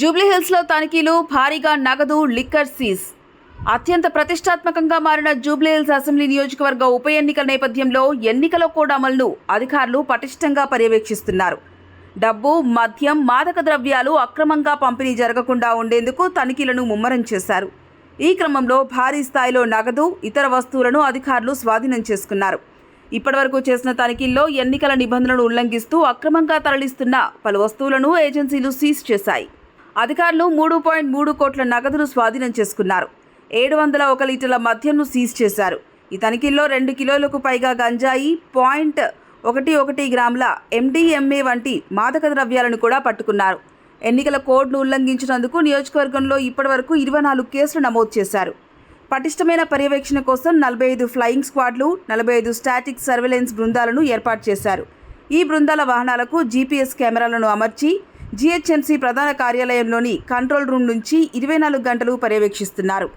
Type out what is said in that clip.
జూబ్లీహిల్స్లో తనిఖీలు భారీగా నగదు లిక్కర్ సీజ్. అత్యంత ప్రతిష్టాత్మకంగా మారిన జూబ్లీహిల్స్ అసెంబ్లీ నియోజకవర్గ ఉప ఎన్నికల నేపథ్యంలో ఎన్నికల కోడ్ అమలును అధికారులు పటిష్టంగా పర్యవేక్షిస్తున్నారు. డబ్బు మద్యం మాదక ద్రవ్యాలు అక్రమంగా పంపిణీ జరగకుండా ఉండేందుకు తనిఖీలను ముమ్మరం చేశారు. ఈ క్రమంలో భారీ స్థాయిలో నగదు ఇతర వస్తువులను అధికారులు స్వాధీనం చేసుకున్నారు. ఇప్పటివరకు చేసిన తనిఖీల్లో ఎన్నికల నిబంధనలు ఉల్లంఘిస్తూ అక్రమంగా తరలిస్తున్న పలు వస్తువులను ఏజెన్సీలు సీజ్ చేశాయి. అధికారులు మూడు పాయింట్ మూడు కోట్ల నగదును స్వాధీనం చేసుకున్నారు. ఏడు వందల ఒక లీటర్ల మద్యంను సీజ్ చేశారు. ఈ తనిఖీల్లో రెండు కిలోలకు పైగా గంజాయి పాయింట్ ఒకటి ఒకటి గ్రాముల ఎండిఎంఏ వంటి మాదక ద్రవ్యాలను కూడా పట్టుకున్నారు. ఎన్నికల కోడ్ను ఉల్లంఘించినందుకు నియోజకవర్గంలో ఇప్పటివరకు ఇరవై నాలుగు కేసులు నమోదు చేశారు. పటిష్టమైన పర్యవేక్షణ కోసం నలభై ఐదు ఫ్లయింగ్ స్క్వాడ్లు నలభై ఐదు స్టాటిక్ సర్వేలెన్స్ బృందాలను ఏర్పాటు చేశారు. ఈ బృందాల వాహనాలకు జీపీఎస్ కెమెరాలను అమర్చి జీహెచ్ఎంసీ ప్రధాన కార్యాలయంలోని కంట్రోల్ రూమ్ నుంచి ఇరవై నాలుగు గంటలు పర్యవేక్షిస్తున్నారు.